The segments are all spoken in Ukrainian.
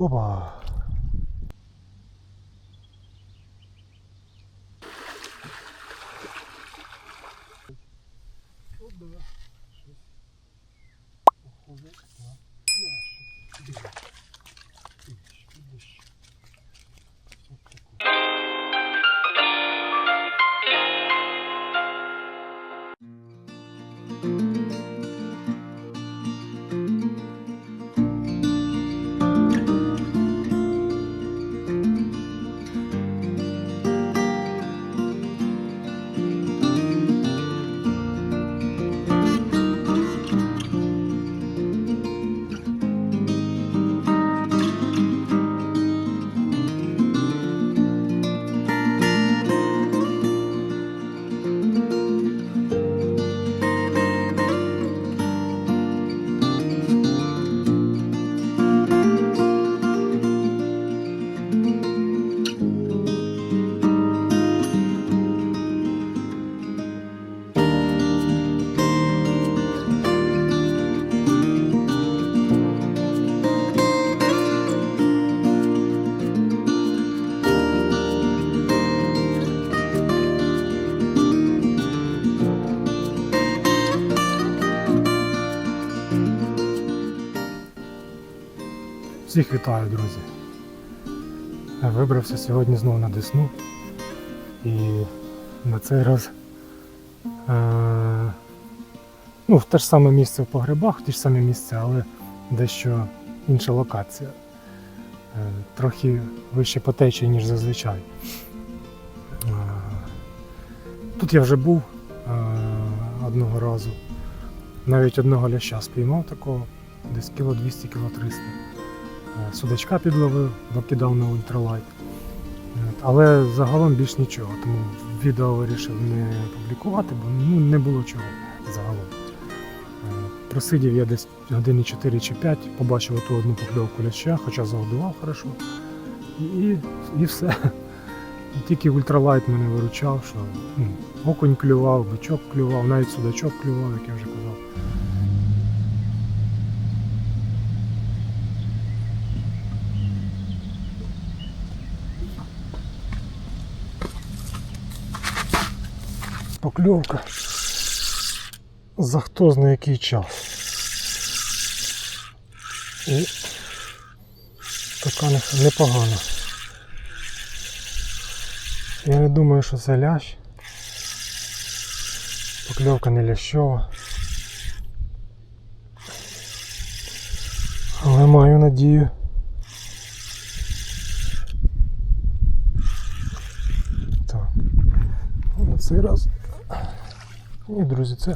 Опа. Всіх вітаю, друзі. Вибрався сьогодні знову на Десну. І на цей раз е- ну, в те ж саме місце в погребах, в ті ж самі місця, але дещо інша локація. Е- трохи вище по течії, ніж зазвичай. Е- тут я вже був е- одного разу. Навіть одного ляща спіймав такого, десь кіло 200 кіло 300 Е, судачка підловив, викидав на ультралайт. Але загалом більш нічого, тому відео вирішив не публікувати, бо ну, не було чого загалом. Е, Просидів я десь години 4 чи 5, побачив ту одну покльовку ляща, хоча загодував хорошо. І, і все. І тільки ультралайт мене виручав, що ну, окунь клював, бичок клював, навіть судачок клював, як я вже казав. Покльовка. За хто зна який час. І така непогана. Я не думаю, що це лящ. Покльовка не лящова. Але маю надію. Так. На цей раз. Ні, друзі, це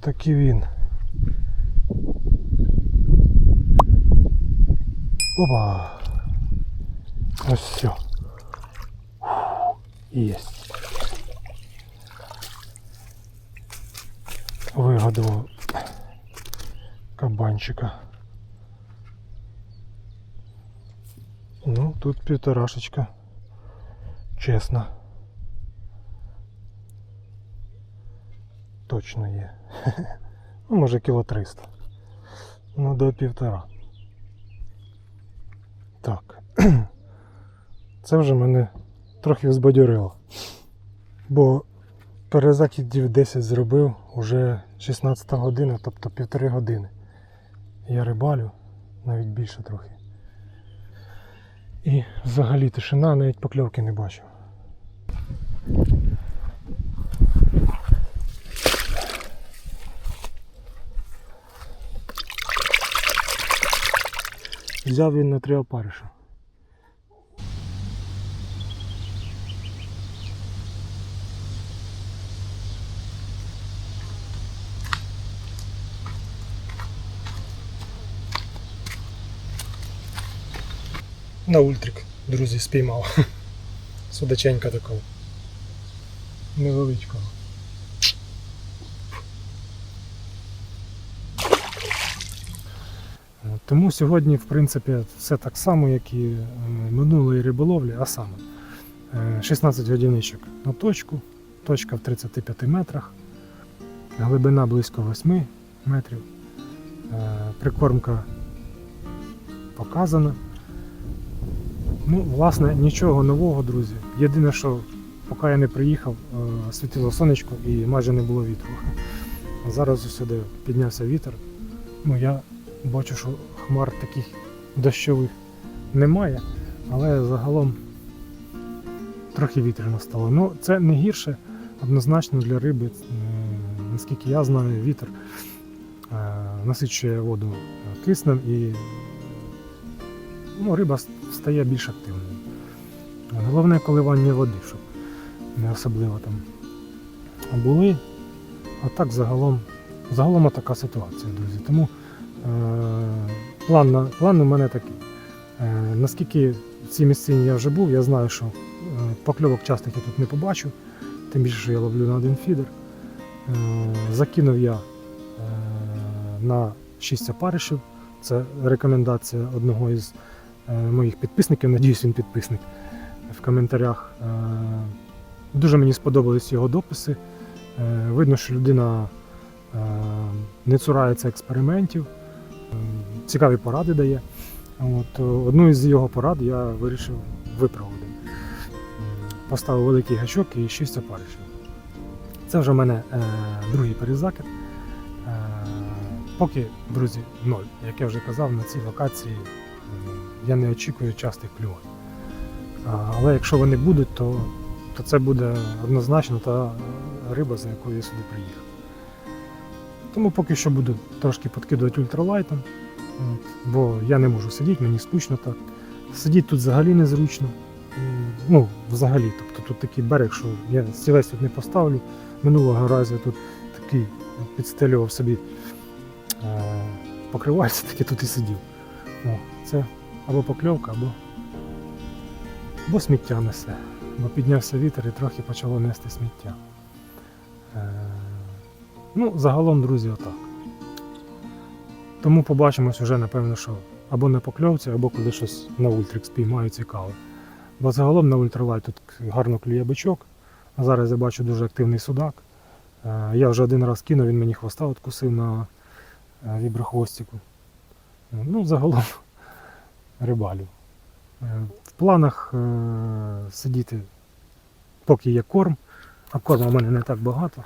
таки він. Опа! Ось все. Єсть. Вигадував кабанчика. Ну, тут півторашечка. Чесно. Точно є. Ну, може кіло 300. Ну, до півтора. Так. Це вже мене трохи взбадьорило. Бо перезакидів 10 зробив уже 16 година, тобто півтори години. Я рибалю, навіть більше трохи. І взагалі тишина, навіть покльовки не бачу. Взяв він на три опариша. На ультрик, друзі, спіймав. Судаченька такого. Невеличкого. Тому сьогодні, в принципі, все так само, як і е, минулої риболовлі, а саме е, 16 годиничок на точку, точка в 35 метрах, глибина близько 8 метрів, е, прикормка показана. Ну, власне, нічого нового, друзі. Єдине, що поки я не приїхав, е, світило сонечко і майже не було вітру. Зараз сюди піднявся вітер. Ну, я бачу, що хмар таких дощових немає, але загалом трохи вітряно стало. Ну, це не гірше, однозначно для риби. Наскільки я знаю, вітер е, насичує воду киснем і ну, риба стає більш активною. Головне коливання води, щоб не особливо там були. А так загалом, загалом така ситуація, друзі. Тому е, план, план у мене такий. Е, наскільки в цій місцині я вже був, я знаю, що е, покльовок частих я тут не побачу, тим більше, що я ловлю на один фідер. Е, закинув я на 6 опаришів. Це рекомендація одного із моїх підписників. Надіюсь, він підписник в коментарях. Дуже мені сподобались його дописи. Видно, що людина не цурається експериментів, е, цікаві поради дає. От, е, одну із його порад я вирішив виправити. Поставив великий гачок і 6 опаришів. Це вже в мене е, другий перезакид. Е, поки, друзі, ноль. Як я вже казав, на цій локації я не очікую частих клювань. Але якщо вони будуть, то, то це буде однозначно та риба, за якою я сюди приїхав. Тому поки що буду трошки підкидувати ультралайтом, бо я не можу сидіти, мені скучно так. Сидіти тут взагалі незручно. Ну, взагалі, тобто тут такий берег, що я стілець тут не поставлю. Минулого разу я тут такий підстелював собі е, покривальце, таки тут і сидів. О, це або покльовка, або, або сміття несе. Бо піднявся вітер і трохи почало нести сміття. Е, ну, загалом, друзі, отак. Тому побачимось вже, напевно, що або на покльовці, або коли щось на ультрик спіймаю цікаве. Бо загалом на ультралайт тут гарно клює бичок. А зараз я бачу дуже активний судак. Е, Я вже один раз кинув, він мені хвоста откусив на е, віброхвостику. Ну, загалом рибалю. Е, В планах сидіти, поки є корм, а корму в мене не так багато.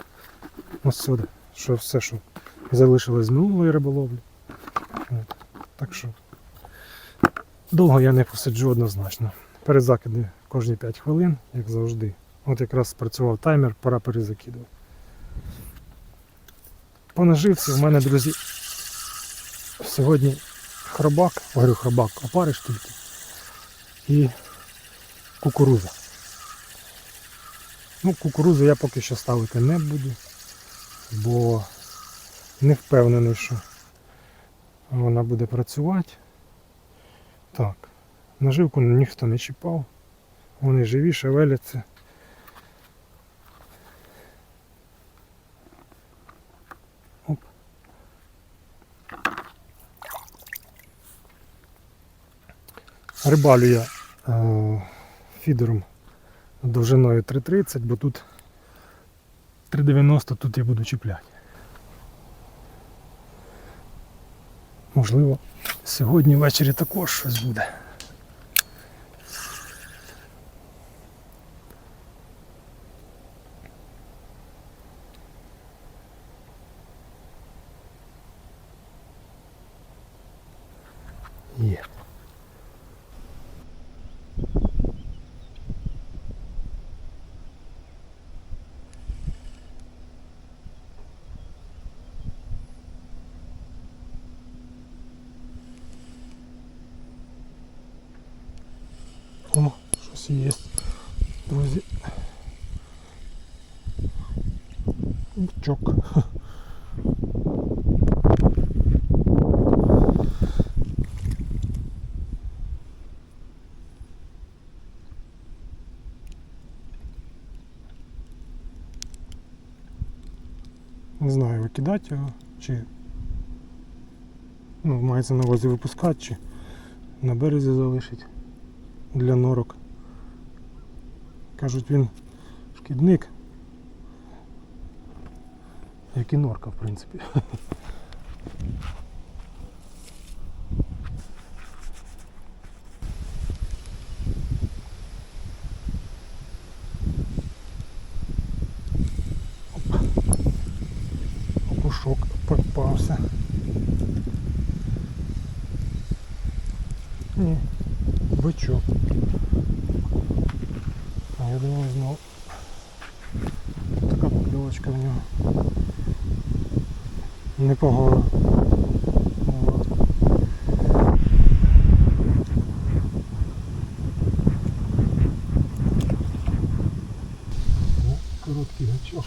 Ось сюди, що все, що залишилось з минулої риболовлі. Так що довго я не посиджу однозначно. Перезакиди кожні 5 хвилин, як завжди. От якраз спрацював таймер, пора перезакидувати. По наживці в мене, друзі, сьогодні хробак, говорю хробак, опариш тільки і кукуруза. Ну, кукурузу я поки що ставити не буду, бо не впевнений, що вона буде працювати. Так, наживку ніхто не чіпав. Вони живі, шевеляться. Оп. Рибалю я е, фідером довжиною 3,30, бо тут 3,90 тут я буду чіпляти. Можливо, сьогодні ввечері також щось буде. Є. О, щось є, друзі. Бичок. Не знаю, викидати його, чи ну, мається на увазі випускати, чи на березі залишить для норок. Кажуть, він шкідник. Як і норка, в принципі. Окушок попався. Ні, бичок я думаю, знову така покльовочка в нього. Непогана. От. Короткий гачок.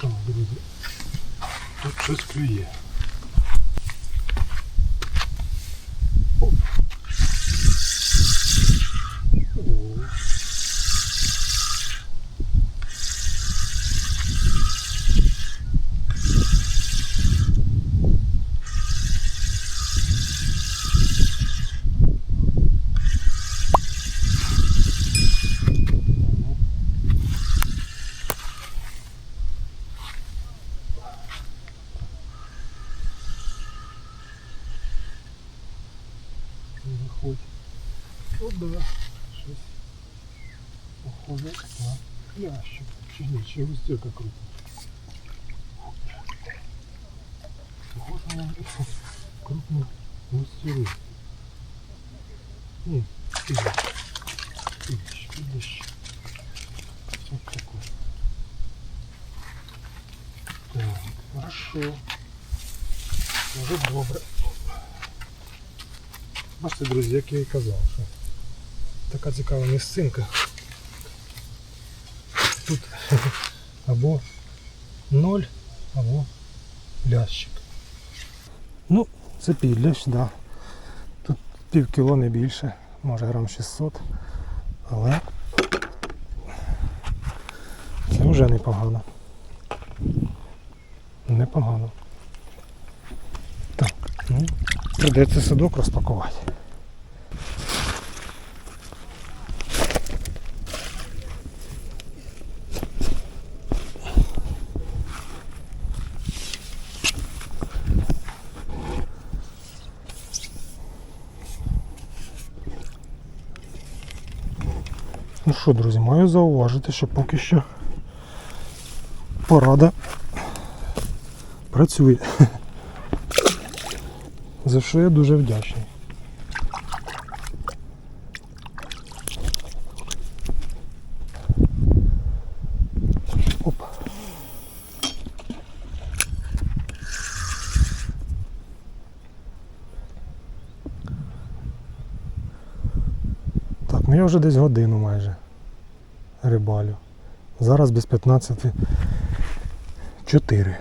Так, друзі. Тут щось клює. Оп. О. Не виходь. О, да. Щось похоже на клящик. Чи ні, чи густяка крупна. Похоже на крупну густяру. Ні, підлищ. Підлищ, підлищ. Ось такой. Так, хорошо. Уже добре. Бачите, друзі, як я і казав, що така цікава місцинка. Тут або ноль, або лящик. Ну, це підлящ, так. Да. Тут пів кіло не більше, може грам 600, але це вже непогано. Непогано. Так, ну, прийдеться садок розпакувати. Ну що, друзі, маю зауважити, що поки що порада працює. За що я дуже вдячний. Оп. Так, ну я вже десь годину майже рибалю. Зараз без 15 4.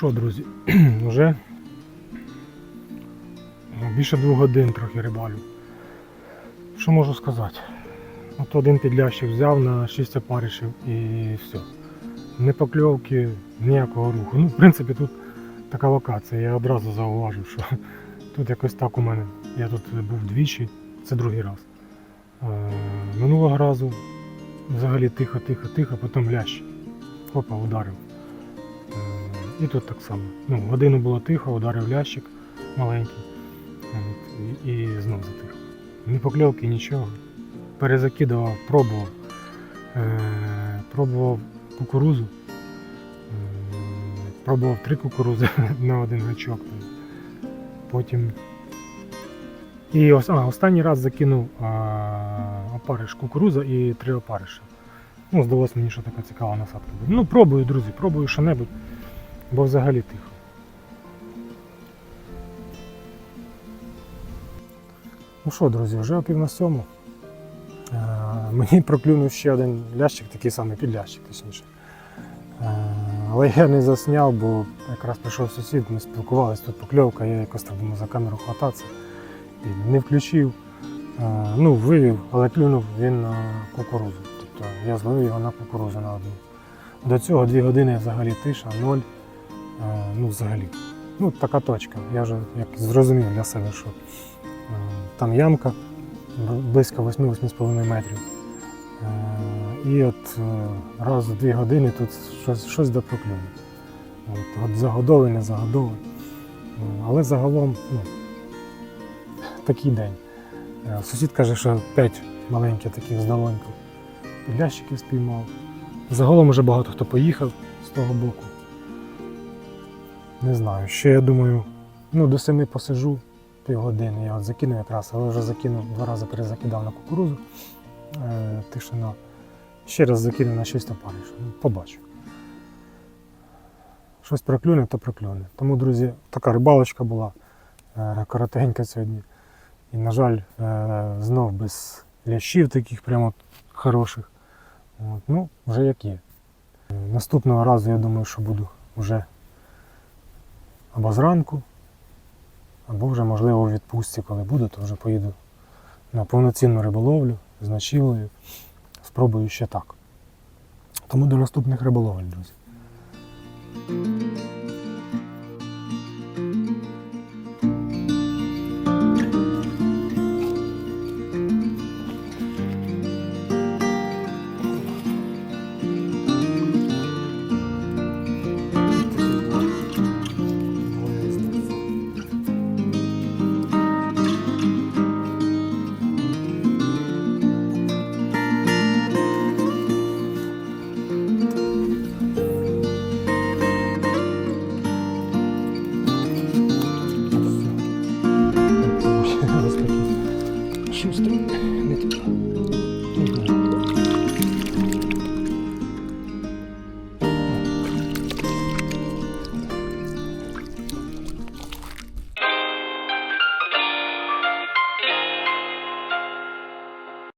Що, друзі, вже більше двох годин трохи рибалю. Що можу сказати? От один підлящик взяв на 6 опаришів і все. Не покльовки, ніякого руху. Ну, в принципі, тут така локація. Я одразу зауважив, що тут якось так у мене. Я тут був двічі, це другий раз. Е, минулого разу взагалі тихо, тихо, тихо, потім лящ. Опа, ударив. І тут так само. Ну, годину було тихо, ударив лящик маленький. І, і знов затихо. Ні покльовки, нічого. Перезакидував, пробував. Е, пробував кукурузу. Е, пробував три кукурузи на один гачок. Потім. І а, останній раз закинув а, опариш кукуруза і три опариша. Ну, здалося мені, що така цікава насадка буде. Ну, пробую, друзі, пробую що-небудь, бо взагалі тихо. Ну що, друзі, вже о пів на сьому. Е, Мені проклюнув ще один лящик, такий самий підлящик, точніше. Е, Але я не засняв, бо якраз прийшов сусід, ми спілкувалися, тут покльовка, я якось так думаю за камеру хвататися. І не включив. Е, Ну, вивів, але клюнув він на кукурузу. Тобто я зловив його на кукурузу на одну. До цього дві години взагалі тиша, ноль. Ну, взагалі. Ну, така точка. Я вже як зрозумів для себе, що там ямка близько 8-8,5 метрів. І от е, раз в дві години тут щось, щось до проклюне. От, от загодовий, не загодовий. Е, Але загалом ну, такий день. Е, Сусід каже, що 5 маленьких таких здалоньку підлящиків спіймав. Загалом уже багато хто поїхав з того боку. Не знаю. Ще я думаю, ну до семи посижу півгодини. Я от закину якраз, але вже закинув, два рази перезакидав на кукурузу. Е, тишина. Ще раз закину на 6 опариш. Ну, Побачу. Щось проклюне, то проклюне. Тому, друзі, така рибалочка була е, коротенька сьогодні. І, на жаль, е, знов без лящів таких прямо хороших. От, ну, вже як є. Е, Наступного разу я думаю, що буду вже або зранку, або вже, можливо, у відпустці, коли буду, то вже поїду на повноцінну риболовлю з ночівлею. Спробую ще так. Тому до наступних риболовель, друзі.